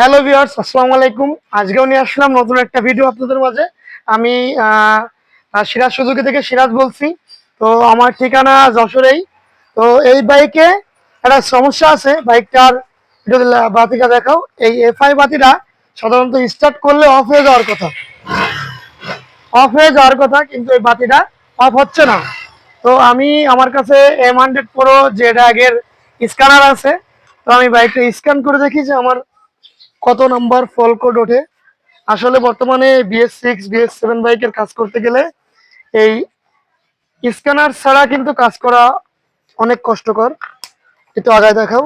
Hello viewers, আসসালামু আলাইকুম। আজকেও নিয়ে আসলাম নতুন একটা ভিডিও আপনাদের মাঝে। আমি সিরাজ সুজুকি থেকে সিরাজ বলছি। তো আমার ঠিকানা যশোরেই। তো এই বাইকে একটা সমস্যা আছে, বাইকটার বাতিটা দেখাও। এই এফআই বাতিটা সাধারণত স্টার্ট করলে অফ হয়ে যাওয়ার কথা। অফ হয়ে যাওয়ার কথা, কিন্তু এই বাতিটা অফ হচ্ছে না। তো আমি আমার কাছে এম হান্ড্রেড প্রো জেড আগের স্ক্যানার আছে, তো আমি বাইকটা স্ক্যান করে দেখি যে আমার কত নাম্বার ফল কোড ওঠে? আসলে বর্তমানে বিএস সিক্স বিএস সেভেন বাইকের কাজ করতে গেলে এই স্ক্যানার ছাড়া কিন্তু কাজ করা অনেক কষ্টকর। একটু আগায় দেখাও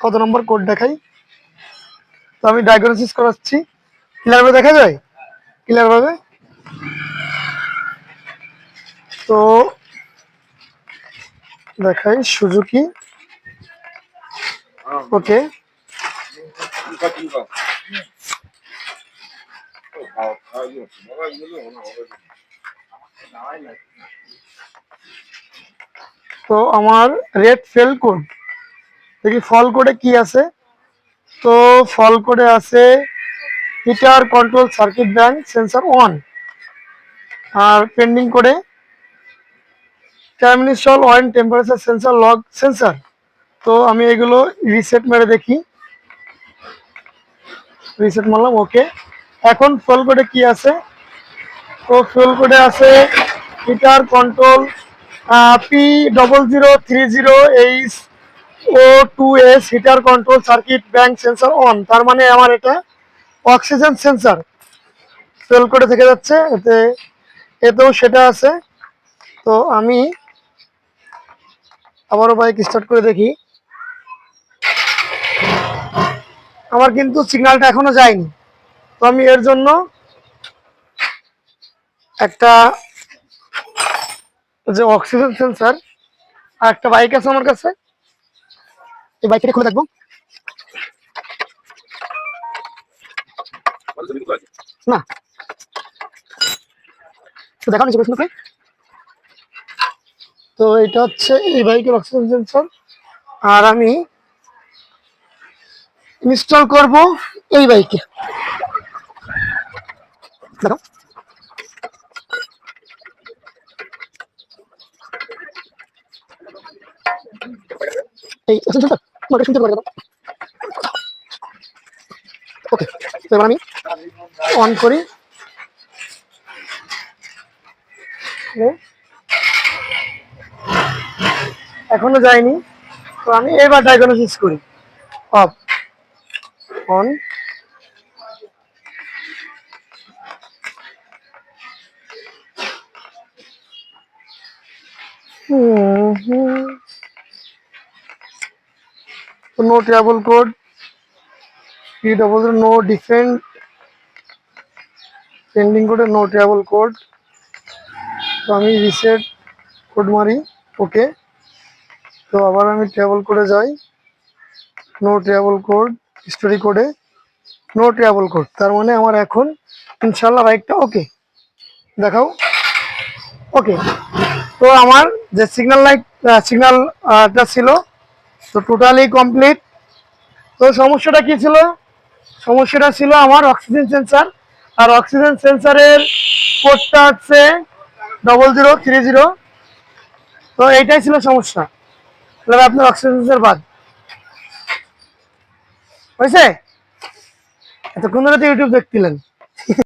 কত নম্বর কোড দেখাই। তো আমি ডায়াগনোসিস করাচ্ছি। ক্লিয়ারভাবে দেখা যায়? ক্লিয়ার ভাবে? তো দেখাই সুজুকি। ওকে fuck तो रेट फेल कोड देखिए कोडे की आसे? तो फॉल कोडे आसे heater control circuit bank sensor on और पेंडिंग कोडे कैमिनिस्टल oil temperature sensor log sensor तो हमें एगुलो रिसेट मेरे देखी। রিসেট মারলাম ওকে এখন ফল কোডে কি আছে? তো ফুল কোডে আছে heater control P double zero three zero H O two S heater control circuit bank sensor on তার মানে আমার এটা অক্সিজেন সেন্সার ফুল কোডে থেকে যাচ্ছে, এতে, এতেও সেটা আছে। তো আমি আবারও বাইক স্টার্ট করে দেখি। আমার কিন্তু সিগন্যালটা এখনও যায়নি। তো আমি এর জন্য একটা যে অক্সিজেন সেন্সার আর একটা বাইক আছে আমার কাছে। এই বাইকটা খুলে দেখব। না। তো দেখানো যাবে আপনাকে তো এটা হচ্ছে এই বাইকের অক্সিজেন সেন্সার আর আমি ইনস্টল করব এই বাইকে। ওকে তো এবার আমি অন করি। এখনও যায়নি তো আমি এবার ডায়াগনোসিস করি। Off on no trouble code P double no defend pending কোডে নো ট্রাভেল কোড তো আমি রিসেট কোড মারি ওকে তো আবার আমি ট্রাভেল কোডে যাই নো ট্রাভেল কোড স্টোরি কোডে নো ট্রাভেল কোড তার মানে আমার এখন ইনশাল্লাহ বাইকটা ওকে দেখাও। ওকে তো আমার যে সিগন্যাল লাইট সিগন্যালটা ছিল, তো টোটালি কমপ্লিট তো সমস্যাটা কি ছিল? সমস্যাটা ছিল আমার অক্সিজেন সেন্সার আর অক্সিজেন সেন্সারের কোডটা হচ্ছে ডবল জিরো থ্রি জিরো তো এইটাই ছিল সমস্যা। তাহলে আপনার অক্সিজেন সেন্সার বাদ। হয়েছে? এতক্ষণ ধরে তো ইউটিউব দেখছিলেন।